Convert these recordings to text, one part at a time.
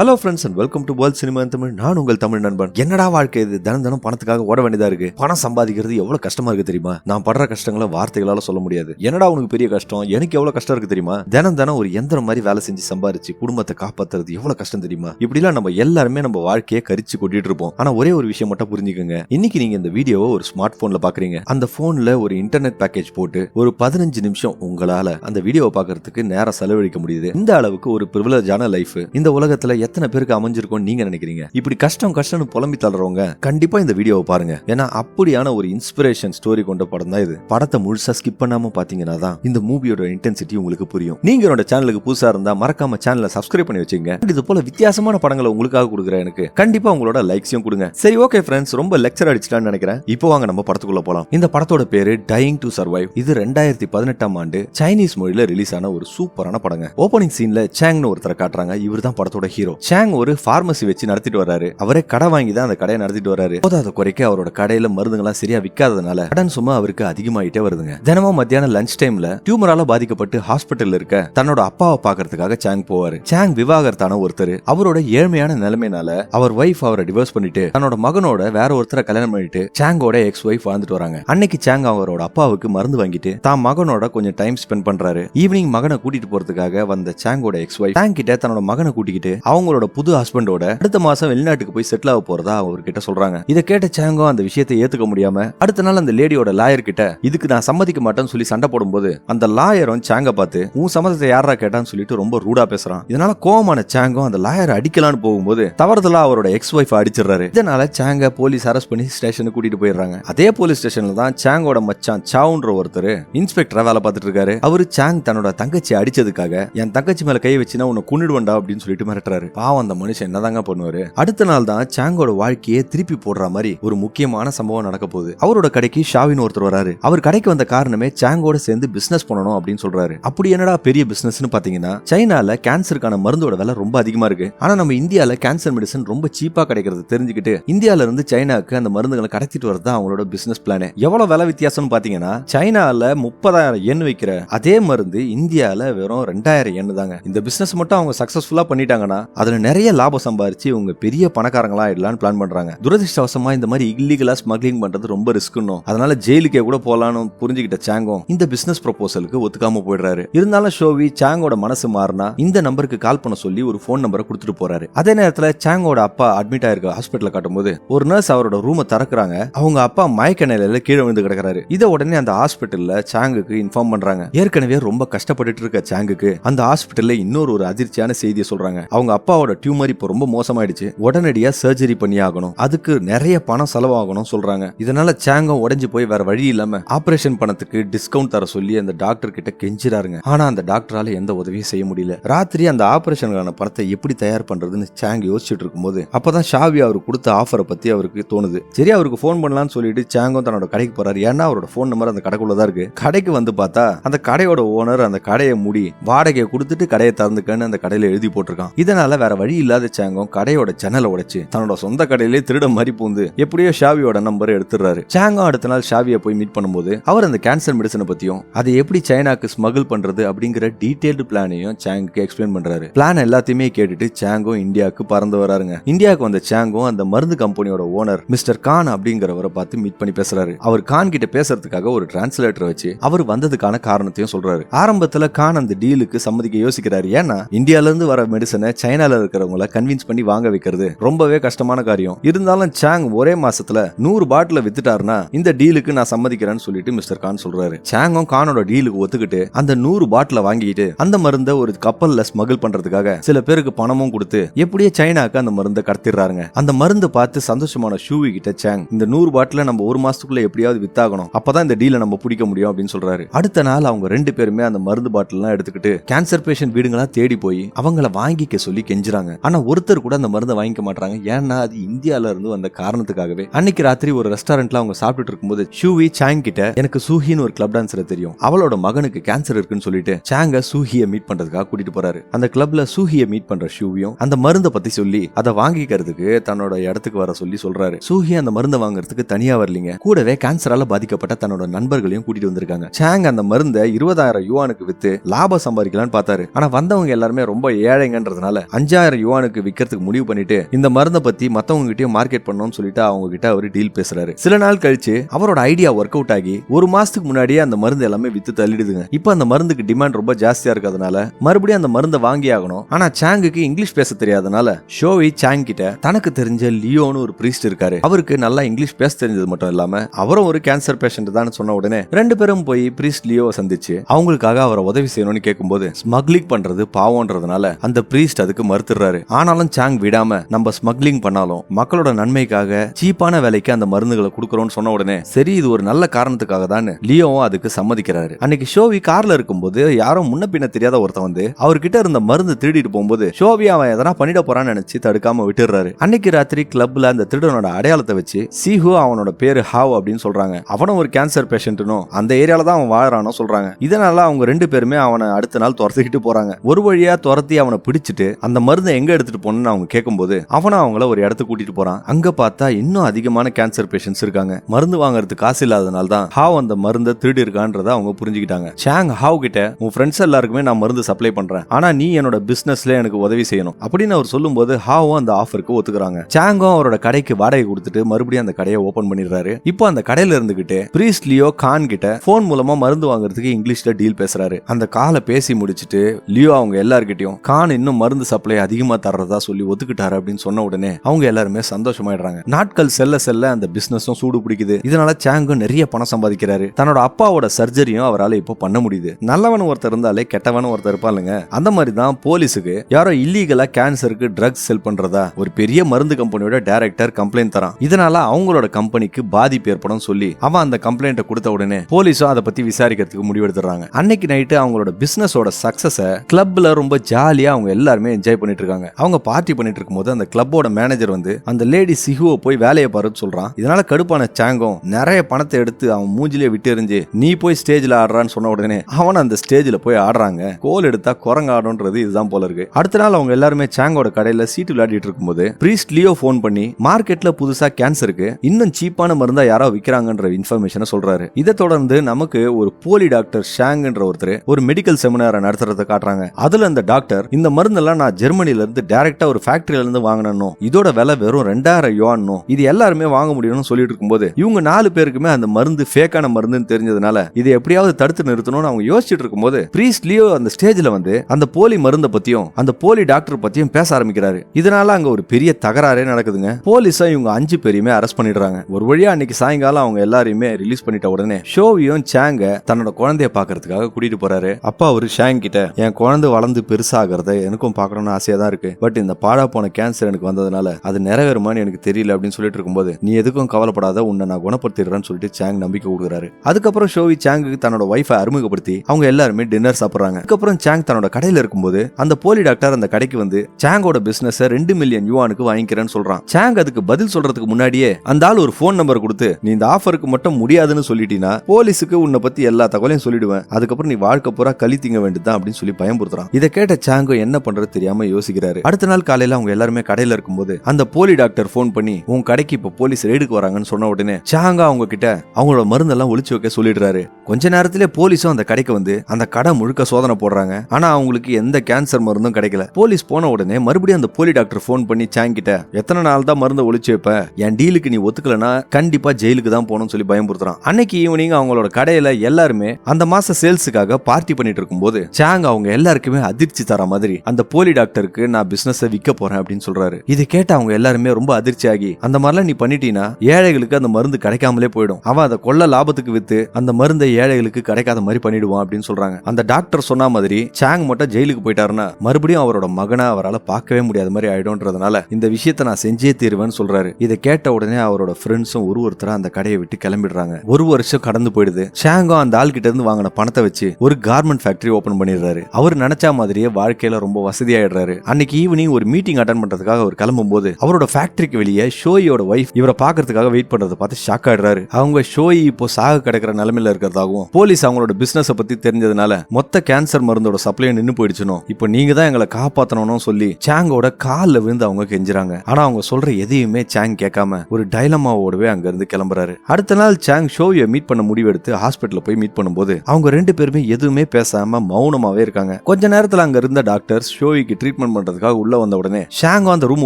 Hello friends and welcome to world cinema Tamil நான் உங்கள் தமிழ் நண்பன். என்னடா வாழ்க்கை இது? தினம் தினம் பணத்துக்காக ஓட வேண்டியதா இருக்கு. பணம் சம்பாதிக்கிறது எவ்வளவு கஷ்டமா இருக்கு தெரியுமா? நான் படுற கஷ்டங்களை வார்த்தைகளால சொல்ல முடியாது. என்னடா உனக்கு பெரிய கஷ்டம்? எனக்கு எவ்வளவு கஷ்டம் இருக்கு தெரியுமா? தினம் தினம் ஒரு எந்திரம் மாதிரி வேலை செஞ்சு சம்பாரிச்சு குடும்பத்தை காப்பாத்துறது எவ்வளவு கஷ்டம் தெரியுமா? இப்படிலாம் நம்ம எல்லாருமே நம்ம வாழ்க்கையை கரிச்சு கொட்டிட்டு இருப்போம். ஆனா ஒரே ஒரு விஷயம் மட்டும் புரிஞ்சுக்கோங்க. இன்னைக்கு நீங்க இந்த வீடியோவை ஒரு ஸ்மார்ட் போன்ல பாக்குறீங்க. அந்த போன்ல ஒரு இன்டர்நெட் பேக்கேஜ் போட்டு ஒரு பதினஞ்சு நிமிஷம் உங்களால அந்த வீடியோவை பார்க்கறதுக்கு நேரம் செலவழிக்க முடியுது. இந்த அளவுக்கு ஒரு பிரிவிலேஜான லைஃப் இந்த உலகத்துல எத்தனை பேருக்கு அமைஞ்சிருக்கும் நீங்க நினைக்கிறீங்க? இப்படி கஷ்டம் கஷ்டம்னு புலம்பி தள்ளுறவங்க கண்டிப்பா இந்த வீடியோவை பாருங்க. ஏன்னா அப்படியான ஒரு இன்ஸ்பிரேஷன் ஸ்டோரி கொண்ட படம் தான் இது. படத்தை முழுசா ஸ்கிப் பண்ணாம பாத்தீங்கன்னா தான் இந்த மூவியோட இன்டென்சிட்டி உங்களுக்கு புரியும். நீங்க என்னோட சேனலுக்கு புதுசா இருந்தா மறக்காம சேனலை சப்ஸ்கிரைப் பண்ணி வச்சுங்க இது போல வித்தியாசமான படங்களை உங்களுக்காக கொடுக்குறேன் எனக்கு. கண்டிப்பா உங்களோட லைக்ஸையும் கொடுங்க. சரி ஓகே ஃப்ரெண்ட்ஸ் ரொம்ப லெக்சர் அடிச்சிட்டான்னு நினைக்கிறேன். இப்போ வாங்க நம்ம படத்துக்குள்ள போலாம். இந்த படத்தோட பேரு டயிங் டு சர்வைவ் இது ரெண்டாயிரத்தி பதினெட்டாம் ஆண்டு சைனீஸ் மொழியில ரிலீஸ் ஆன ஒரு சூப்பரான படங்க. ஓப்பனிங் சீன்ல சேங்னு ஒருத்தரை காட்டுறாங்க. இவர் தான் படத்தோட ஹீரோ சாங் ஒரு பார்மசி வச்சு நடத்திட்டு வர்றாரு. அவரே கடை வாங்கி தான் அந்த கடையை நடத்திட்டு வர்றாரு. போதாத குறைக்க அவரோட கடையில மருந்துங்களாம் சரியா விற்காததுனால கடன் சும்மா அவருக்கு அதிகமாயிட்டே வருதுங்க. தினமும் மத்தியானம் லஞ்ச் டைம்ல டியூமரால பாதிக்கப்பட்டு ஹாஸ்பிட்டல் இருக்க தன்னோட அப்பாவை பாக்குறதுக்காக சேங் போவாரு. சாங் விவாகரத்தான ஒருத்தர். அவரோட ஏழ்மையான நிலைமையினால அவர் ஒய்ஃப் அவரை டிவோர்ஸ் பண்ணிட்டு தன்னோட மகனோட வேற ஒருத்தரை கல்யாணம் பண்ணிட்டு சாங்கோட எக்ஸ் ஒய்ஃப் வாழ்ந்துட்டு வராங்க. அன்னைக்கு சேங் அவரோட அப்பாவுக்கு மருந்து வாங்கிட்டு தான் மகனோட கொஞ்சம் டைம் ஸ்பெண்ட் பண்றாரு. ஈவினிங் மகனை கூட்டிட்டு போறதுக்காக வந்த சாங்கோட எக்ஸ் ஒய்ஃப் சேங் கிட்ட தன்னோட மகனை கூட்டிக்கிட்டு அவங்களோட புது ஹஸ்பண்டோட அடுத்த மாசம் வெளிநாட்டுக்கு போய் செட்டில் ஆக போறதா அவர்கிட்ட சொல்றாங்க. இதை கேட்ட சேங்கோ அந்த விஷயத்தை ஏத்துக்க முடியாம அடுத்த நாள் அந்த லேடியோட லாயர் கிட்ட இதுக்கு நான் சம்மதிக்க மாட்டேன்னு சொல்லி சண்டை போடும்போது அந்த லாயரும் சேங்க பார்த்து உன் சம்மதத்தை யாரா கேட்டான்னு சொல்லிட்டு ரொம்ப ரூடா பேசுறான். இதனால கோவமான சாங்கோ அந்த லாயர் அடிக்கலான்னு போகும்போது தவறுதலா அவரோட எக்ஸ் ஒய்ஃப் அடிச்சிடுறாரு. இதனால சேங்க போலீஸ் அரெஸ்ட் பண்ணி ஸ்டேஷனுக்கு கூட்டிட்டு போயிடுறாங்க. அதே போலீஸ் ஸ்டேஷன்ல தான் சேங்கோட மச்சான் சாவுன்ற ஒருத்தர் இன்ஸ்பெக்டரா வேலை பார்த்துட்டு இருக்காரு. அவரு சாங் தன்னோட தங்கச்சி அடிச்சதுக்காக என் தங்கச்சி மேல கை வச்சுனா உன்னை கொண்டுடுவண்டா அப்படின்னு சொல்லிட்டு மிரட்டுறாரு. பாவம் அந்த மனுஷன் என்னதாங்க பண்ணுவாரு? அடுத்த நாள் தான் சாங்கோட வாழ்க்கையே திருப்பி போடுற மாதிரி ஒரு முக்கியமான சம்பவம் நடக்க போகுது. அவரோட கடைக்கு ஷாவின் ஒருத்தர் வராரு. அவர் கடைக்கு வந்த காரணமே சாங்கோட சேர்ந்து பிசினஸ் பண்ணணும் அப்படின்னு சொல்றாரு. அப்படி என்னடா பெரிய பிசினஸ்னு பாத்தீங்கன்னா சைனால கேன்சருக்கான மருந்தோட விலை ரொம்ப அதிகமா இருக்கு. ஆனா நம்ம இந்தியால கேன்சர் மெடிசன் ரொம்ப சீப்பா கிடைக்கிறது தெரிஞ்சுக்கிட்டு இந்தியால இருந்து சைனாக்கு அந்த மருந்துகளை கடத்திட்டு வரது அவங்களோட பிசினஸ் பிளானே எவ்வளவு விலை வித்தியாசம்னு பாத்தீங்கன்னா சைனால முப்பதாயிரம் எண் வைக்கிற அதே மருந்து இந்தியால வெறும் ரெண்டாயிரம் எண் தாங்க. இந்த பிசினஸ் மட்டும் அவங்க சக்சஸ்ஃபுல்லா பண்ணிட்டாங்கன்னா அதில் நிறைய லாபம் சம்பாரிச்சு இவங்க பெரிய பணக்காரங்களா ஆயிடலாம்னு பிளான் பண்றாங்க. துரதிருஷ்டவசமா இந்த மாதிரி இல்லீகலா ஸ்மக்லிங் பண்றது ரொம்ப ரிஸ்க்குன்னு அதனால ஜெயிலுக்கே கூட போலான்னு புரிஞ்சுக்கிட்ட சாங்கும் இந்த பிசினஸ் ப்ரொபோசலுக்கு ஒத்துக்காம போயிடுறாரு. இருந்தாலும் ஷோவி சாங்கோட மனசு மாறினா இந்த நம்பருக்கு கால் பண்ண சொல்லி ஒரு ஃபோன் நம்பரை கொடுத்துட்டு போறாரு. அதே நேரத்தில் சாங்கோட அப்பா அட்மிட் ஆயிருக்க ஹாஸ்பிட்டல் காட்டும்போது ஒரு நர்ஸ் அவரோட ரூமை திறக்கிறாங்க. அவங்க அப்பா மயக்க நிலையில கீழே விழுந்து கிடக்குறாரு. இதை உடனே அந்த ஹாஸ்பிட்டல்ல சாங்குக்கு இன்ஃபார்ம் பண்றாங்க. ஏற்கனவே ரொம்ப கஷ்டப்பட்டுட்டு இருக்க சாங்குக்கு அந்த ஹாஸ்பிட்டல்ல இன்னொரு ஒரு அதிர்ச்சியான செய்தியை சொல்றாங்க. அவங்க அப்பாவோட டியூமர் இப்போ ரொம்ப மோசமாயிடுச்சு. உடனடியா சர்ஜரி பண்ணி ஆகணும். அதுக்கு நிறைய பணம் செலவாகணும் சொல்றாங்க. இதனால சேங்கம் உடஞ்சு போய் வேற வழி இல்லாம ஆபரேஷன் பணத்துக்கு டிஸ்கவுண்ட் தர சொல்லி அந்த டாக்டர் கிட்ட கெஞ்சிறாருங்க. ஆனா அந்த டாக்டரால எந்த உதவியும் செய்ய முடியல. ராத்திரி அந்த ஆபரேஷனுக்கான பணத்தை எப்படி தயார் பண்றதுன்னு சேங் யோசிச்சுட்டு இருக்கும்போது அப்பதான் ஷாவி அவர் கொடுத்த ஆஃபரை பத்தி அவருக்கு தோணுது. சரி அவருக்கு ஃபோன் பண்ணலாம்னு சொல்லிட்டு சேங்கம் தன்னோட கடைக்கு போறாரு. ஏன்னா அவரோட ஃபோன் நம்பர் அந்த கடைக்குள்ள தான் இருக்கு. கடைக்கு வந்து பார்த்தா அந்த கடையோட ஓனர் அந்த கடையை மூடி வாடகையை கொடுத்துட்டு கடையை திறந்துக்கன்னு அந்த கடையில எழுதி போட்டிருக்கான். இதனால அதனால வேற வழி இல்லாத சாங்கம் கடையோட ஜன்னலை உடைச்சு தன்னோட சொந்த கடையிலே திருட மாதிரி பூந்து எப்படியோ ஷாவியோட நம்பர் எடுத்துறாரு சாங்கம் அடுத்த நாள் ஷாவியை போய் மீட் பண்ணும்போது அவர் அந்த கேன்சர் மெடிசனை பத்தியும் அதை எப்படி சைனாக்கு ஸ்மகிள் பண்றது அப்படிங்கிற டீடைல்டு பிளானையும் சாங்குக்கு எக்ஸ்பிளைன் பண்றாரு. பிளான் எல்லாத்தையுமே கேட்டுட்டு சாங்கும் இந்தியாவுக்கு பறந்து வராருங்க. இந்தியாவுக்கு வந்த சாங்கும் அந்த மருந்து கம்பெனியோட ஓனர் மிஸ்டர் கான் அப்படிங்கிறவரை பார்த்து மீட் பண்ணி பேசுறாரு. அவர் கான் கிட்ட பேசுறதுக்காக ஒரு டிரான்ஸ்லேட்டர் வச்சு அவர் வந்ததுக்கான காரணத்தையும் சொல்றாரு. ஆரம்பத்துல கான் அந்த டீலுக்கு சம்மதிக்க யோசிக்கிறாரு. ஏன்னா இந்தியால இருந்து வர மெடிசனை சைனா சைனால இருக்கிறவங்கள கன்வின்ஸ் பண்ணி வாங்க வைக்கிறது ரொம்பவே கஷ்டமான காரியம். இருந்தாலும் சாங் ஒரே மாசத்துல நூறு பாட்டில வித்துட்டாருன்னா இந்த டீலுக்கு நான் சம்மதிக்கிறேன்னு சொல்லிட்டு மிஸ்டர் கான் சொல்றாரு. சாங்கும் கானோட டீலுக்கு ஒத்துக்கிட்டு அந்த நூறு பாட்டில வாங்கிட்டு அந்த மருந்த ஒரு கப்பல்ல ஸ்மகிள் பண்றதுக்காக சில பேருக்கு பணமும் கொடுத்து எப்படியே சைனாக்கு அந்த மருந்தை கடத்திடுறாருங்க. அந்த மருந்து பார்த்து சந்தோஷமான ஷூவி கிட்ட சாங் இந்த நூறு பாட்டில நம்ம ஒரு மாசத்துக்குள்ள எப்படியாவது வித்தாகணும் அப்பதான் இந்த டீலை நம்ம பிடிக்க முடியும் அப்படின்னு சொல்றாரு. அடுத்த நாள் அவங்க ரெண்டு பேருமே அந்த மருந்து பாட்டில் எடுத்துக்கிட்டு கேன்சர் பேஷண்ட் வீடுங்களா தேடி போய் அவங்கள வாங்கிக்க சொல்லி கெஞ்சுறாங்க. ஆனா ஒருத்தர் கூட அந்த மருந்தை வாங்கிக்க மாட்டாங்க ஏன்னா அது இந்தியால இருந்து வந்த காரணத்துக்காகவே. அன்னைக்கு ராத்திரி ஒரு ரெஸ்டாரண்ட்ல அவங்க சாப்பிட்டுட்டு இருக்கும்போது ஷூவி சாங் கிட்ட எனக்கு சூஹின்னு ஒரு கிளப் டான்சரை தெரியும். அவளோட மகனுக்கு கேன்சர் இருக்குன்னு சொல்லிட்டு சாங்க சூஹியை மீட் பண்றதுக்காக கூட்டிட்டு போறாரு. அந்த கிளப்ல சூஹியை மீட் பண்ற ஷூவியும் அந்த மருந்தை பத்தி சொல்லி அதை வாங்கிக்கிறதுக்கு தன்னோட இடத்துக்கு வர சொல்லி சொல்றாரு. சூஹி அந்த மருந்தை வாங்குறதுக்கு தனியா வரலீங்க. கூடவே கேன்சரால பாதிக்கப்பட்ட தன்னோட நண்பர்களையும் கூட்டிட்டு வந்திருக்காங்க. சாங் அந்த மருந்தை இருபதாயிரம் யுவானுக்கு வித்து லாபம் சம்பாதிக்கலாம்னு பார்த்தாரு. ஆனா வந்தவங்க எல்லாருமே ரொம்ப ஏழைங்கன்றதுனால அஞ்சு அஞ்சாயிரம் யுவானுக்கு விற்கிறதுக்கு முடிவு பண்ணிட்டு இந்த மருந்தை பத்தி மத்தவங்க கிட்டயும் மார்க்கெட் பண்ணணும்னு சொல்லிட்டு அவங்க கிட்ட அவர் டீல் பேசுறாரு. சில நாள் கழிச்சு அவரோட ஐடியா ஒர்க் அவுட் ஆகி ஒரு மாசத்துக்கு முன்னாடியே அந்த மருந்து எல்லாமே வித்து தள்ளிடுதுங்க. இப்போ அந்த மருந்துக்கு டிமாண்ட் ரொம்ப ஜாஸ்தியா இருக்கிறதுனால மறுபடியும் அந்த மருந்தை வாங்கி ஆகணும். ஆனா சாங்குக்கு இங்கிலீஷ் பேச தெரியாதனால ஷோவி சாங் கிட்ட தனக்கு தெரிஞ்ச லியோன்னு ஒரு பிரீஸ்ட் இருக்காரு. அவருக்கு நல்லா இங்கிலீஷ் பேச தெரிஞ்சது மட்டும் இல்லாம அவரும் ஒரு கேன்சர் பேஷண்ட் தான் சொன்ன உடனே ரெண்டு பேரும் போய் பிரீஸ்ட் லியோவை சந்திச்சு அவங்களுக்காக அவரை உதவி செய்யணும்னு கேட்கும்போது ஸ்மக்லிங் பண்றது பாவம்ன்றதுனால அந்த பிரீஸ்ட் அதுக்கு மறுத்துறாரு ஆனாலும் சாங் விடாம நம்ம ஸ்மக்லிங் பண்ணாலும் மக்களோட நன்மைக்காக சீப்பான விலைக்கு அந்த மருந்துகளை கொடுக்கறோம்னு சொன்ன உடனே சரி இது ஒரு நல்ல காரணத்துக்காக தான் லியோவும் அதுக்கு சம்மதிக்கிறாரு. அன்னைக்கு ஷோவி கார்ல இருக்கும்போது யாரும் முன்ன பின்ன தெரியாத ஒருத்தன் வந்து அவர்கிட்ட இருந்த மருந்து திருடிட்டு போகும்போது ஷோவி அவன் எதனா பண்ணிட போறான்னு நினைச்சு தடுக்காம விட்டுறாரு. அன்னைக்கு ராத்திரி கிளப்ல அந்த திருடனோட அடையாளத்தை வச்சு சிஹு அவனோட பேரு ஹாவ் அப்படின்னு சொல்றாங்க. அவனும் ஒரு கேன்சர் பேஷண்ட்னும் அந்த ஏரியால தான் அவன் வாழறானோ சொல்றாங்க. இதனால அவங்க ரெண்டு பேருமே அவனை அடுத்த நாள் துரத்திக்கிட்டு போறாங்க. ஒரு வழியா துரத்தி அவனை பிடிச்சிட்டு அந்த மருந்தை எங்க எடுத்துட்டு போனோம்னு அவங்க கேட்கும்போது அவனும் அவங்கள ஒரு இடத்துக்கு கூட்டிட்டு போறான். அங்க பார்த்தா இன்னும் அதிகமான கேன்சர் பேஷண்ட்ஸ் இருக்காங்க. மருந்து வாங்குறதுக்கு காசு இல்லாதனால தான் ஹாவ் அந்த மருந்தை திருடி இருக்கான்றத அவங்க புரிஞ்சுக்கிட்டாங்க. சாங் ஹாவ் கிட்ட உன் ஃப்ரெண்ட்ஸ் எல்லாருக்குமே நான் மருந்து சப்ளை பண்றேன். ஆனா நீ என்னோட பிசினஸ்ல எனக்கு உதவி செய்யணும். அப்படின்னு அவர் சொல்லும்போது ஹாவும் அந்த ஆஃபருக்கு ஒத்துக்கிறாங்க. சாங்கும் அவரோட கடைக்கு வாடகை கொடுத்துட்டு மறுபடியும் அந்த கடையை ஓபன் பண்ணிடுறாரு. இப்போ அந்த கடையில இருந்துகிட்டு பிரீஸ்ட் லியோ கான் கிட்ட போன் மூலமா மருந்து வாங்குறதுக்கு இங்கிலீஷ்ல டீல் பேசுறாரு. அந்த காலை பேசி முடிச்சிட்டு லியோ அவங்க எல்லார்கிட்டயும் கான் இன்னும் மருந்து சப்ளை அதிகமா தர்றதா சொல்லி ஒத்துக்கிட்டாரு அப்படின்னு சொன்ன உடனே அவங்க எல்லாருமே சந்தோஷமாயிடுறாங்க. நாட்கள் செல்ல செல்ல அந்த பிசினஸும் சூடு பிடிக்குது. இதனால சாங்கும் நிறைய பணம் சம்பாதிக்கிறாரு. தன்னோட அப்பாவோட சர்ஜரியும் அவரால் இப்போ பண்ண முடியுது. நல்லவன் ஒருத்தர் இருந்தாலே கெட்டவன் ஒருத்தர் இருப்பாளுங்க அந்த மாதிரி தான் போலீஸுக்கு யாரோ இல்லீகலா கேன்சருக்கு ட்ரக்ஸ் செல் பண்றதா ஒரு பெரிய மருந்து கம்பெனியோட டைரக்டர் கம்ப்ளைண்ட் தரான். இதனால அவங்களோட கம்பெனிக்கு பாதிப்பு ஏற்படும் சொல்லி அவன் அந்த கம்ப்ளைண்ட்டை கொடுத்த உடனே போலீஸும் அதை பத்தி விசாரிக்கிறதுக்கு முடிவெடுத்துறாங்க அன்னைக்கு நைட்டு அவங்களோட பிசினஸோட சக்சஸ கிளப்ல ரொம்ப ஜாலியா அவங்க எல்லாருமே என்ஜாய் பண்ணிட்டு இருக்காங்க அவங்க பார்ட்டி பண்ணிட்டு இருக்கும்போது அந்த கிளப்போட மேனேஜர் வந்து அந்த லேடி சிஹுவை போய் வேலையை பாருன்னு சொல்றான். இதனால கடுப்பான சாங்கும் நிறைய பணத்தை எடுத்து அவன் மூஞ்சிலே விட்டு எறிஞ்சு நீ போய் ஸ்டேஜ்ல ஆடுறான்னு சொன்ன உடனே அவன் அந்த ஸ்டேஜ்ல போய் ஆடுறாங்க. கோல் எடுத்தா குரங்கு ஆடுன்றது இதுதான் போல இருக்கு. அடுத்த நாள் அவங்க எல்லாருமே சாங்கோட கடையில சீட்டு விளையாடிட்டு இருக்கும்போது பிரீஸ்ட் லியோ போன் பண்ணி மார்க்கெட்ல புதுசா கேன்சருக்கு இன்னும் சீப்பான மருந்தா யாரோ விற்கிறாங்கன்ற இன்ஃபர்மேஷனை சொல்றாரு. இதை தொடர்ந்து நமக்கு ஒரு போலி டாக்டர் ஷாங்ன்ற ஒருத்தர் ஒரு மெடிக்கல் செமினாரை நடத்துறத காட்டுறாங்க. அதுல அந்த டாக்டர் இந்த மருந்தெல்லாம் நான் ஜெர்மனிலேருந்து டேரெக்டாக ஒரு ஃபேக்ட்ரியிலேருந்து வாங்கினோம் இதோட விலை வெறும் ரெண்டாயிரம் யோன்னும் இது எல்லாருமே வாங்க முடியும்னு சொல்லிட்டு இருக்கும்போது இவங்க நாலு பேருக்குமே அந்த மருந்து ஃபேக்கான மருந்துன்னு தெரிஞ்சதுனால இதை எப்படியாவது தடுத்து நிறுத்தணும்னு அவங்க யோசிச்சுட்டு இருக்கும்போது ப்ரீஸ் லியோ அந்த ஸ்டேஜில் வந்து அந்த போலி மருந்தை பத்தியும் அந்த போலி டாக்டர் பத்தியும் பேச ஆரம்பிக்கிறாரு. இதனால அங்க ஒரு பெரிய தகராறே நடக்குதுங்க. போலீஸா இவங்க அஞ்சு பேரையுமே அரெஸ்ட் பண்ணிடுறாங்க. ஒரு வழியா அன்னைக்கு சாயங்காலம் அவங்க எல்லாரையுமே ரிலீஸ் பண்ணிட்ட உடனே ஷோவியும் சாங்க தன்னோட குழந்தைய பாக்குறதுக்காக கூட்டிட்டு போறாரு. அப்பா ஒரு ஷாங் கிட்ட என் குழந்தை வளர்ந்து பெருசாகிறத எனக்கும் பார்க்கணும்னு ஆசையாக தான் இருக்கு. பட் இந்த பாழா போன கேன்சர் எனக்கு வந்ததுனால அது நிறைவேறுமான்னு எனக்கு தெரியல அப்படின்னு சொல்லிட்டு இருக்கும்போது நீ எதுக்கும் கவலைப்படாத உன்னை நான் குணப்படுத்திடுறேன்னு சொல்லிட்டு சாங் நம்பிக்கை கொடுக்குறாரு. அதுக்கப்புறம் ஷோவி சாங்குக்கு தன்னோட ஒய்ஃபை அறிமுகப்படுத்தி அவங்க எல்லாருமே டின்னர் சாப்பிட்றாங்க. அதுக்கப்புறம் சாங் தன்னோட கடையில் இருக்கும்போது அந்த போலி டாக்டர் அந்த கடைக்கு வந்து சாங்கோட பிசினஸ் ரெண்டு மில்லியன் யுவானுக்கு வாங்கிக்கிறேன்னு சொல்றான். சாங் அதுக்கு பதில் சொல்றதுக்கு முன்னாடியே அந்த ஆள் ஒரு ஃபோன் நம்பர் கொடுத்து நீ இந்த ஆஃபருக்கு மட்டும் முடியாதுன்னு சொல்லிட்டீங்கன்னா போலீஸுக்கு உன்னை பத்தி எல்லா தகவலையும் சொல்லிடுவேன். அதுக்கப்புறம் நீ வாழ்க்கை பூரா கழி திங்க வேண்டியதான் அப்படின்னு சொல்லி பயம்புறுத்துறான் இதை கேட்ட சாங்கோ என்ன பண்றது தெரியாம யோசிக்கிறாரு. அடுத்த நாள் காலையில அவங்க எல்லாருமே கடையில இருக்கும்போது அந்த போலி டாக்டர் போன் பண்ணி உன் கடைக்கு இப்ப போலீஸ் ரெய்டுக்கு வராங்கன்னு சொன்ன உடனே சாங்கா அவங்க கிட்ட அவங்களோட மருந்தெல்லாம் ஒழிச்சு வைக்க சொல்லிடுறாரு. கொஞ்ச நேரத்திலே போலீஸும் அந்த கடைக்கு வந்து அந்த கடை முழுக்க சோதனை போடுறாங்க. ஆனா அவங்களுக்கு எந்த கேன்சர் மருந்தும் கிடைக்கல. போலீஸ் போன உடனே மறுபடியும் அந்த போலி டாக்டர் ஃபோன் பண்ணி சாங் கிட்ட எத்தனை நாள் தான் மருந்தை ஒழிச்சு வைப்ப? என் டீலுக்கு நீ ஒத்துக்கலனா கண்டிப்பா ஜெயிலுக்கு தான் போகணும்னு சொல்லி பயமுறுத்துறான். அன்னைக்கு ஈவினிங் அவங்களோட கடையில எல்லாருமே அந்த மாச சேல்ஸுக்காக பார்ட்டி பண்ணிட்டு இருக்கும்போது சாங் அவங்க எல்லாருக்குமே அதிர்ச்சி தர மாதிரி அந்த போலி டாக்டர் டாக்டருக்கு நான் பிசினஸ் விற்க போறேன் அப்படின்னு சொல்றாரு. இது கேட்ட அவங்க எல்லாருமே ரொம்ப அதிர்ச்சி ஆகி அந்த மாதிரிலாம் நீ பண்ணிட்டீங்கன்னா ஏழைகளுக்கு அந்த மருந்து கிடைக்காமலே போயிடும். அவன் அதை கொள்ள லாபத்துக்கு வித்து அந்த மருந்தை ஏழைகளுக்கு கிடைக்காத மாதிரி பண்ணிடுவான் அப்படின்னு சொல்றாங்க. அந்த டாக்டர் சொன்ன மாதிரி சாங் மட்டும் ஜெயிலுக்கு போயிட்டாருன்னா மறுபடியும் அவரோட மகனை அவரால் பார்க்கவே முடியாத மாதிரி ஆயிடும்ன்றதுனால இந்த விஷயத்த நான் செஞ்சே தீருவேன்னு சொல்றாரு. இதை கேட்ட உடனே அவரோட ஃப்ரெண்ட்ஸும் ஒரு ஒருத்தரா அந்த கடையை விட்டு கிளம்பிடுறாங்க. ஒரு வருஷம் கடந்து போயிடுது. ஷாங்கோ அந்த ஆள் கிட்ட இருந்து வாங்கின பணத்தை வச்சு ஒரு கார்மெண்ட் ஃபேக்டரி ஓபன் பண்ணிடுறாரு. அவர் நினைச்ச மாதிரியே வாழ்க்கையில ரொம்ப வசதியாயிடுறாரு. அன்னைக்கு ஈவினிங் ஒரு மீட்டிங் அட்டன் பண்றதுக்காக அவர் கிளம்பும் போது அவரோட ஃபேக்டரிக்கு வெளியே ஷோயோட ஒய்ஃப் இவரை பாக்குறதுக்காக வெயிட் பண்றதை பார்த்து ஷாக் ஆயிடுறாரு. அவங்க ஷோயி இப்போ சாக கிடக்கிற நிலைமையில இருக்கிறதாகவும் போலீஸ் அவங்களோட பிசினஸ் பத்தி தெரிஞ்சதுனால மொத்த கேன்சர் மருந்தோட சப்ளை நின்னு போயிடுச்சுனோ இப்போ நீங்க தான் எங்களை காப்பாத்தணும்னு சொல்லி சாங்கோட கால்ல விழுந்து அவங்க கெஞ்சுறாங்க. ஆனா அவங்க சொல்ற எதையுமே சாங் கேட்காம ஒரு டைலமாவோடவே அங்க இருந்து கிளம்புறாரு. அடுத்த நாள் சாங் ஷோயை மீட் பண்ண முடிவெடுத்து ஹாஸ்பிட்டல் போய் மீட் பண்ணும்போது அவங்க ரெண்டு பேருமே எதுவுமே பேசாம மௌனமாவே இருக்காங்க. கொஞ்ச நேரத்துல அங்க இருந்த டாக்டர் ஷோவிக்கு ட்ரீட்மெண்ட் ட்ரீட்மெண்ட் பண்றதுக்காக உள்ள வந்த உடனே ஷாங்கோ அந்த ரூம்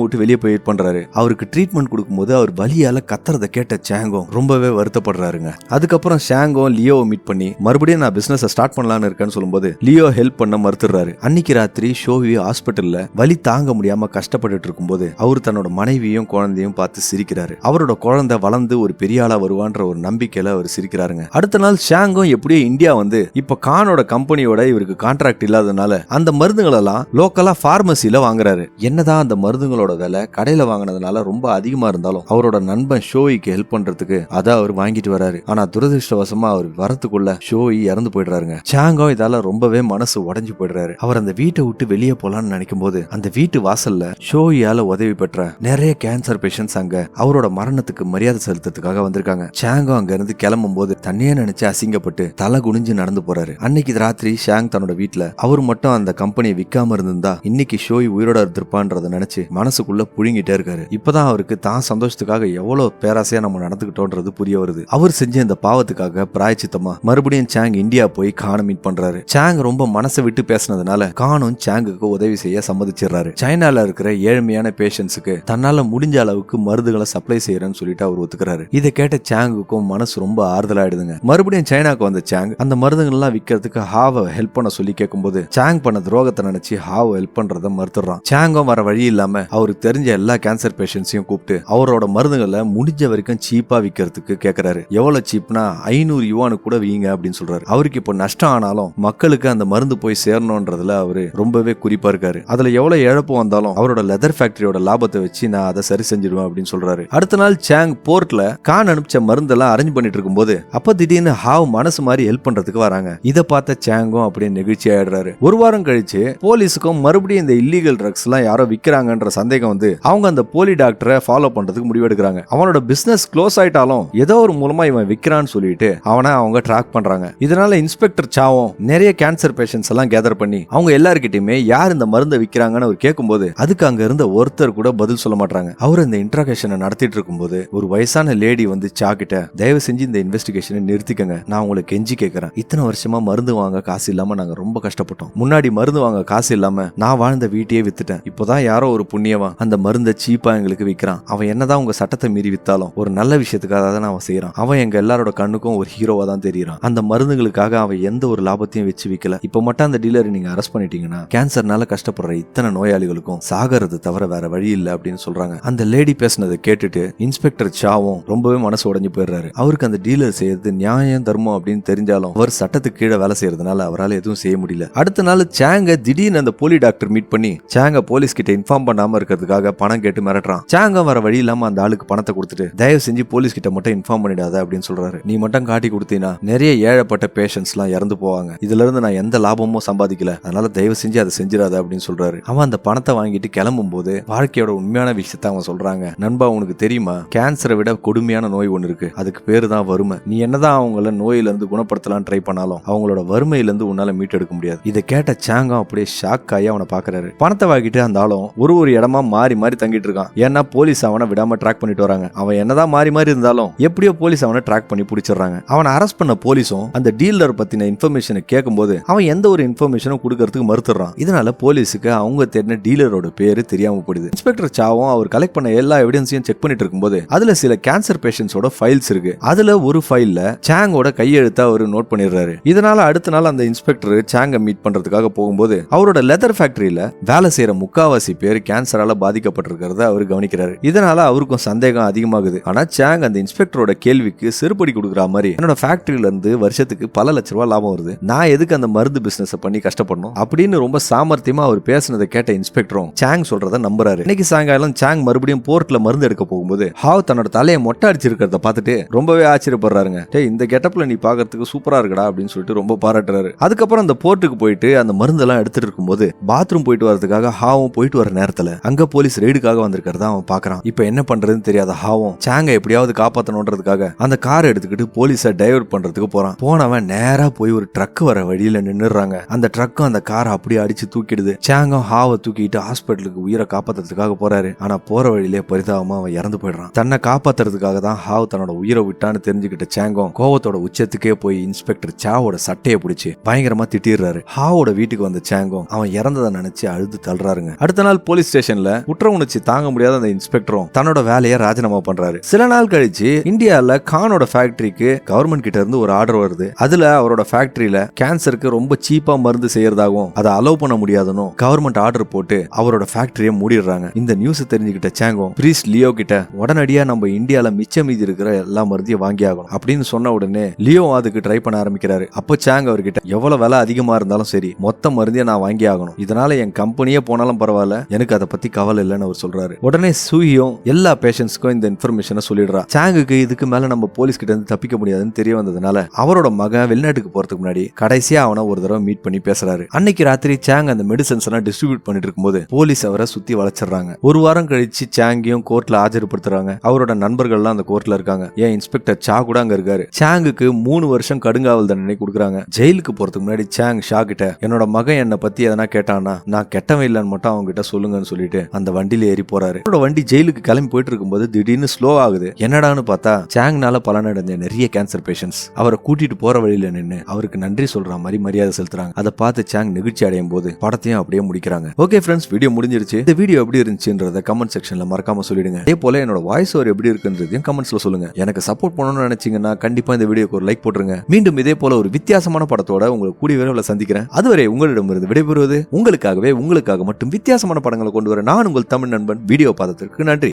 விட்டு வெளியே போய் வெயிட் பண்றாரு. அவருக்கு ட்ரீட்மெண்ட் கொடுக்கும்போது அவர் வலியால கத்துறத கேட்ட சாங்கோ ரொம்பவே வருத்தப்படுறாருங்க. அதுக்கப்புறம் ஷாங்கோ லியோவை மீட் பண்ணி மறுபடியும் நான் பிசினஸ் ஸ்டார்ட் பண்ணலாம்னு இருக்கேன்னு சொல்லும்போது லியோ ஹெல்ப் பண்ண மறுத்துறாரு அன்னைக்கு ராத்திரி ஷோவி ஹாஸ்பிட்டல்ல வலி தாங்க முடியாம கஷ்டப்பட்டுட்டு இருக்கும்போது அவர் தன்னோட மனைவியும் குழந்தையும் பார்த்து சிரிக்கிறாரு. அவரோட குழந்தை வளர்ந்து ஒரு பெரிய ஆளா வருவான்ற ஒரு நம்பிக்கையில அவர் சிரிக்கிறாருங்க. அடுத்த நாள் ஷாங்கும் எப்படியோ இந்தியா வந்து இப்ப கானோட கம்பெனியோட இவருக்கு கான்ட்ராக்ட் இல்லாதனால அந்த மருந்துகளெல்லாம் லோக்கலா பார்மசியில வாங்குறாரு. என்னதான் அந்த மருந்துகளோட விலை கடையில வாங்கினதுனால ரொம்ப அதிகமா இருந்தாலும் அவரோட நண்பன் ஷோய்க்கு ஹெல்ப் பண்றதுக்கு அதை அவர் வாங்கிட்டு வராரு. ஆனா துரதிருஷ்டவசமா அவர் வரத்துக்குள்ள ஷோயி இறந்து போயிடுறாருங்க. சாங்கோ இதால ரொம்பவே மனசு உடஞ்சு போயிடுறாரு. அவர் அந்த வீட்டை விட்டு வெளியே போலான்னு நினைக்கும் போது அந்த வீட்டு வாசல்ல ஷோயால உதவி பெற்ற நிறைய கேன்சர் பேஷண்ட்ஸ் அங்க அவரோட மரணத்துக்கு மரியாதை செலுத்துறதுக்காக வந்திருக்காங்க. சாங்கோ அங்க இருந்து கிளம்பும் போது தன்னையே நினைச்சு அசிங்கப்பட்டு தலை குனிஞ்சு நடந்து போறாரு. அன்னைக்கு ராத்திரி ஷாங் தன்னோட வீட்டுல அவர் மட்டும் அந்த கம்பெனியை விற்காம இருந்திருந்தா இன்னைக்கு ஷோய் உயிரோட இருந்திருப்பான்றத நினைச்சு மனசுக்குள்ள புழுங்கிட்டே இருக்காரு. இப்பதான் அவருக்கு தான் சந்தோஷத்துக்காக எவ்வளவு பேராசையா நம்ம நடந்துகிட்டோன்றது புரிய வருது. அவர் செஞ்ச இந்த பாவத்துக்காக பிராயச்சித்தமா மறுபடியும் சாங் இந்தியா போய் கான மீட் பண்றாரு. சாங் ரொம்ப மனசை விட்டு பேசினதுனால கானும் சாங்குக்கு உதவி செய்ய சம்மதிச்சிடுறாரு. சைனால இருக்கிற ஏழ்மையான பேஷன்ஸுக்கு தன்னால முடிஞ்ச அளவுக்கு மருந்துகளை சப்ளை செய்யறேன்னு சொல்லிட்டு அவர் ஒத்துக்கிறாரு. இதை கேட்ட சாங்குக்கும் மனசு ரொம்ப ஆறுதலாயிடுதுங்க. மறுபடியும் சைனாக்கு வந்த சாங் அந்த மருந்துகள் எல்லாம் விற்கிறதுக்கு ஹாவை ஹெல்ப் பண்ண சொல்லி கேட்கும்போது சாங் பண்ண துரோகத்தை நினைச்சு ஹாவை ஹெல்ப் பண்றத மறுத்துறான் சாங்கும் வர வழி இல்லாம அவருக்கு தெரிஞ்ச எல்லா கேன்சர் பேஷண்ட்ஸையும் கூப்பிட்டு அவரோட மருந்துகளை முடிஞ்ச வரைக்கும் சீப்பா விற்கிறதுக்கு கேக்குறாரு. எவ்வளவு சீப்னா ஐநூறு யுவானு கூட வீங்க அப்படின்னு சொல்றாரு. அவருக்கு இப்போ நஷ்டம் ஆனாலும் மக்களுக்கு அந்த மருந்து போய் சேரணும்ன்றதுல அவரு ரொம்பவே குறிப்பா இருக்காரு. அதுல எவ்வளவு இழப்பு வந்தாலும் அவரோட லெதர் ஃபேக்டரியோட லாபத்தை வச்சு நான் அதை சரி செஞ்சிடுவேன் அப்படின்னு சொல்றாரு. அடுத்த நாள் சாங் போர்ட்ல கான் அனுப்பிச்ச மருந்தெல்லாம் அரேஞ்ச் பண்ணிட்டு இருக்கும்போது அப்ப திடீர்னு ஹாவ் மனசு மாதிரி ஹெல்ப் பண்றதுக்கு வராங்க. இதை பார்த்த சாங்கும் அப்படியே நெகிழ்ச்சி ஆயிடுறாரு. ஒரு வாரம் கழிச்சு போலீஸுக்கும் மறுபடியும் இந்த இல்லீகல் ட்ரக்ஸ் எல்லாம் யாரோ விற்கிறாங்கன்ற சந்தேகம் வந்து அவங்க அந்த போலி டாக்டரை ஃபாலோ பண்றதுக்கு முடிவெடுக்கிறாங்க அவனோட பிசினஸ் க்ளோஸ் ஆயிட்டாலும் ஏதோ ஒரு மூலமா இவன் விற்கிறான்னு சொல்லிட்டு அவனை அவங்க ட்ராக் பண்றாங்க. இதனால இன்ஸ்பெக்டர் சாவும் நிறைய கேன்சர் பேஷன்ஸ் எல்லாம் கேதர் பண்ணி அவங்க எல்லாருக்கிட்டையுமே யார் இந்த மருந்தை விற்கிறாங்கன்னு அவர் கேட்கும்போது அதுக்கு அங்க இருந்த ஒருத்தர் கூட பதில் சொல்ல மாட்டாங்க அவர் இந்த இன்ட்ராகேஷனை நடத்திட்டு இருக்கும்போது ஒரு வயசான லேடி வந்து சா கிட்ட தயவு செஞ்சு இந்த இன்வெஸ்டிகேஷனை நிறுத்திக்கங்க. நான் உங்களை கெஞ்சி கேட்கறேன். இத்தனை வருஷமா மருந்து வாங்க காசு இல்லாம நாங்க ரொம்ப கஷ்டப்பட்டோம். முன்னாடி மருந்து வாங்க காசு இல்லாம நான் வாழ்ந்த வீட்டையே வித்துட்டேன். இப்போதான் யாரோ ஒரு புண்ணியவன் அந்த மருந்தை சீப்பா எங்களுக்கு விக்கிறான். அவன் என்னதான் உங்க சட்டத்தை மீறி வித்தாலும் ஒரு நல்ல விஷயத்துக்காக தான் அவன் செய்யறான் அவன் எங்க எல்லாரோட கண்ணுக்கும் ஒரு ஹீரோவா தான் தெரியறான். அந்த மருந்துகளுக்காக அவன் எந்த ஒரு லாபத்தையும் வச்சு விக்கல. இப்ப மட்டும் அந்த டீலரை நீங்க அரெஸ்ட் பண்ணிட்டீங்கன்னா கேன்சர்னால கஷ்டப்படுற இத்தனை நோயாளிகளுக்கும் சாகிறது தவிர வேற வழி இல்ல அப்படின்னு சொல்றாங்க. அந்த லேடி பேசுனதை கேட்டுட்டு இன்ஸ்பெக்டர் சாவும் ரொம்பவே மனசு உடஞ்சு போயிடுறாரு. அவருக்கு அந்த டீலர் செய்யறது நியாயம் தர்மம் அப்படின்னு தெரிஞ்சாலும் அவர் சட்டத்துக்கு கீழே வேலை செய்யறதுனால அவரால் எதுவும் செய்ய முடியல. அடுத்த நாள் சாங்க திடீர்னு அந்த போலி டாக்டர் மீட் பண்ணி சாங்க போலீஸ் கிட்ட இன்ஃபார்ம் பண்ணாம இருக்கிறதுக்காக பணம் கேட்டு மிரட்டுறான். சாங்க வர வழி இல்லாம அந்த ஆளுக்கு பணத்தை கொடுத்துட்டு தயவு செஞ்சு போலீஸ் கிட்ட மட்டும் இன்ஃபார்ம் பண்ணிடாத அப்படின்னு சொல்றாரு. நீ மட்டும் காட்டி கொடுத்தீங்கன்னா நிறைய ஏழப்பட்ட பேஷன்ஸ் எல்லாம் இறந்து போவாங்க. இதுல இருந்து நான் எந்த லாபமும் சம்பாதிக்கல. அதனால தயவு செஞ்சு அதை செஞ்சிடாத அப்படின்னு சொல்றாரு. அவன் அந்த பணத்தை வாங்கிட்டு கிளம்பும் போது வாழ்க்கையோட உண்மையான விஷயத்த அவன் சொல்றாங்க. நண்பா உனக்கு தெரியுமா? கேன்சரை விட கொடுமையான நோய் ஒன்று இருக்கு. அதுக்கு பேரு தான் வறுமை. நீ என்னதான் அவங்கள நோயில இருந்து குணப்படுத்தலாம் ட்ரை பண்ணாலும் அவங்களோட வறுமையில இருந்து உன்னால மீட்டெடுக்க முடியாது. இதை கேட்ட சாங்கம் அப்படியே ஷாக் ஆகி அவனை பார்க்க பாக்குறாரு பணத்தை வாங்கிட்டு அந்த ஆளும் ஒரு ஒரு இடமா மாறி மாறி தங்கிட்டு இருக்கான். ஏன்னா போலீஸ் அவனை விடாம ட்ராக் பண்ணிட்டு வராங்க. அவன் என்னதான் மாறி மாறி இருந்தாலும் எப்படியோ போலீஸ் அவனை ட்ராக் பண்ணி பிடிச்சிடுறாங்க. அவனை அரெஸ்ட் பண்ண போலீஸும் அந்த டீலர் பத்தின இன்ஃபர்மேஷனை கேட்கும்போது அவன் எந்த ஒரு இன்ஃபர்மேஷனும் கொடுக்கறதுக்கு மறுத்துறான் இதனால போலீஸுக்கு அவங்க தேடின டீலரோட பேரு தெரியாம போயிடுது. இன்ஸ்பெக்டர் சாவும் அவர் கலெக்ட் பண்ண எல்லா எவிடன்ஸையும் செக் பண்ணிட்டு இருக்கும்போது அதுல சில கேன்சர் பேஷன்ஸோட ஃபைல்ஸ் இருக்கு. அதுல ஒரு ஃபைல்ல சாங்கோட கையெழுத்த அவர் நோட் பண்ணிடுறாரு. இதனால அடுத்த நாள் அந்த இன்ஸ்பெக்டர் சாங்க மீட் பண்றதுக்காக போகும்போது அவரோட லெதர் ஃபேக்டரியில வேலை செய்யற முக்காவாசி பேர் கேன்சரால பாதிக்கப்பட்டிருக்கிறத அவர் கவனிக்கிறாரு. இதனால அவருக்கும் சந்தேகம் அதிகமாகுது. ஆனா சேங் அந்த இன்ஸ்பெக்டரோட கேள்விக்கு செருப்படி கொடுக்குற மாதிரி என்னோட ஃபேக்டரியில இருந்து வருஷத்துக்கு பல லட்ச ரூபாய் லாபம் வருது. நான் எதுக்கு அந்த மருந்து பிசினஸ் பண்ணி கஷ்டப்படணும்? அப்படின்னு ரொம்ப சாமர்த்தியமா அவர் பேசினதை கேட்ட இன்ஸ்பெக்டரும் சேங் சொல்றத நம்புறாரு. இன்னைக்கு சாயங்காலம் சேங் மறுபடியும் போர்ட்ல மருந்து எடுக்க போகும்போது ஹாவ் தன்னோட தலையை மொட்டை அடிச்சிருக்கிறத பார்த்துட்டு ரொம்பவே ஆச்சரியப்படுறாருங்க. டே இந்த கெட்டப்ல நீ பாக்குறதுக்கு சூப்பரா இருக்கடா அப்படின்னு சொல்லிட்டு ரொம்ப பாராட்டுறாரு. அதுக்கப்புறம் அந்த போர்ட்டுக்கு போயிட்டு அந்த மருந்தெல்லாம் எடுத்துட்டு இருக்கும்போது பாத்ரூம் போயிட்டு வரதுக்காக ஹாவும் போயிட்டு வர நேரத்துல அங்க போலீஸ் ரெய்டுக்காக வந்திருக்கிறத அவன் பாக்குறான். இப்போ என்ன பண்றதுன்னு தெரியாத ஹாவும் சாங்க எப்படியாவது காப்பாத்தணுன்றதுக்காக அந்த கார் எடுத்துக்கிட்டு போலீஸை டைவர்ட் பண்றதுக்கு போறான். போனவன் நேரா போய் ஒரு ட்ரக் வர வழியில நின்னுறாங்க அந்த ட்ரக்கும் அந்த காரை அப்படியே அடிச்சு தூக்கிடுது. சாங்கும் ஹாவை தூக்கிட்டு ஹாஸ்பிட்டலுக்கு உயிரை காப்பாத்துறதுக்காக போறாரு. ஆனா போற வழியிலே பரிதாபமா அவன் இறந்து போயிடுறான். தன்னை காப்பாத்துறதுக்காக தான் ஹாவ் தன்னோட உயிரை விட்டான்னு தெரிஞ்சுக்கிட்ட சாங்கும் கோவத்தோட உச்சத்துக்கே போய் இன்ஸ்பெக்டர் சாவோட சட்டையை பிடிச்சி பயங்கரமா திட்டிடுறாரு. ஹாவோட வீட்டுக்கு வந்த சாங்கும் அவன் இறந்ததை நினைச்சு வச்சு அழுது தள்ளுறாருங்க. அடுத்த நாள் போலீஸ் ஸ்டேஷன்ல குற்ற உணர்ச்சி தாங்க முடியாத அந்த இன்ஸ்பெக்டரும் தன்னோட வேலையை ராஜினாமா பண்றாரு. சில நாள் கழிச்சு இந்தியால கானோட ஃபேக்டரிக்கு கவர்மெண்ட் கிட்ட இருந்து ஒரு ஆர்டர் வருது. அதுல அவரோட ஃபேக்டரியில கேன்சருக்கு ரொம்ப சீப்பா மருந்து செய்யறதாகவும் அதை அலோவ் பண்ண முடியாதுன்னு கவர்மெண்ட் ஆர்டர் போட்டு அவரோட ஃபேக்டரியை மூடிடுறாங்க. இந்த நியூஸ் தெரிஞ்சுக்கிட்ட சேங்கோ பிரீஸ் லியோ கிட்ட உடனடியா நம்ம இந்தியால மிச்சம் மீதி இருக்கிற எல்லா மருந்தையும் வாங்கி ஆகணும் அப்படின்னு சொன்ன உடனே லியோ அதுக்கு ட்ரை பண்ண ஆரம்பிக்கிறாரு. அப்போ சேங் அவர்கிட்ட எவ்வளவு விலை அதிகமா இருந்தாலும் சரி மொத்த மருந்தையும் நான் வாங்கி ஆகணும். இதனால என் கம்பெனியே போனாலும் பரவாயில்ல. எனக்கு அதை பத்தி கவலை இல்லைன்னு அவர் சொல்றாரு. உடனே சூயும் எல்லா பேஷண்ட்ஸ்க்கும் இந்த இன்ஃபர்மேஷனை சொல்லிடுறா. சாங்குக்கு இதுக்கு மேல நம்ம போலீஸ் கிட்ட இருந்து தப்பிக்க முடியாதுன்னு தெரிய வந்ததுனால அவரோட மகன் வெளிநாட்டுக்கு போறதுக்கு முன்னாடி கடைசியா அவனை ஒரு தடவை மீட் பண்ணி பேசுறாரு. அன்னைக்கு ராத்திரி சாங் அந்த மெடிசன்ஸ் எல்லாம் டிஸ்ட்ரிபியூட் பண்ணிட்டு இருக்கும்போது போலீஸ் அவரை சுத்தி வளைச்சிடுறாங்க. ஒரு வாரம் கழிச்சு சாங்கையும் கோர்ட்ல ஆஜர்படுத்துறாங்க. அவரோட நண்பர்கள்லாம் அந்த கோர்ட்ல இருக்காங்க. ஏன் இன்ஸ்பெக்டர் சா கூட அங்க இருக்காரு. சாங்குக்கு மூணு வருஷம் கடுங்காவல் தண்டனை கொடுக்குறாங்க. ஜெயிலுக்கு போறதுக்கு முன்னாடி சாங் ஷா கிட்ட என்னோட மகன் என்னை பத்தி எதனா கேட்டானா நான் கெட்டவன் இல்லைன்னு மட்டும் அவங்க கிட்ட சொல்லுங்கன்னு சொல்லிட்டு அந்த வண்டியில ஏறி போறாரு. அவரோட வண்டி ஜெயிலுக்கு கிளம்பி போயிட்டு இருக்கும்போது திடீர்னு ஸ்லோ ஆகுது. என்னடான்னு பார்த்தா சாங்னால பலனடைஞ்ச நிறைய கேன்சர் பேஷண்ட்ஸ் அவரை கூட்டிட்டு போற வழியில நின்னு அவருக்கு நன்றி சொல்ற மாதிரி மரியாதை செலுத்துறாங்க. அதை பார்த்து சாங் நெகிழ்ச்சி அடையும் போது படத்தையும் அப்படியே முடிக்கிறாங்க. ஓகே ஃப்ரெண்ட்ஸ் வீடியோ முடிஞ்சிருச்சு. இந்த வீடியோ எப்படி இருந்துச்சுன்றத கமெண்ட் செக்ஷன்ல மறக்காம சொல்லிடுங்க. அதே போல என்னோட வாய்ஸ் ஓவர் எப்படி இருக்குன்றதையும் கமெண்ட்ஸ்ல சொல்லுங்க. எனக்கு சப்போர்ட் பண்ணணும்னு நினைச்சீங்கன்னா கண்டிப்பா இந்த வீடியோக்கு ஒரு லைக் போட்டுருங்க. மீண்டும் இதே போல ஒரு வித்தியாசமான படத்தோட உங்களுக்கு கூடிய விரைவில் சந்திக்கிறேன். அதுவரை உங்களிடமிருந்து விடைபெறுவது உங்களுக்காக உங்களுக்காகவே உங்களுக்காக மட்டும் வித்தியாசமான படங்களை கொண்டு வர நான் உங்கள் தமிழ் நண்பன் வீடியோ பார்த்ததற்கு நன்றி.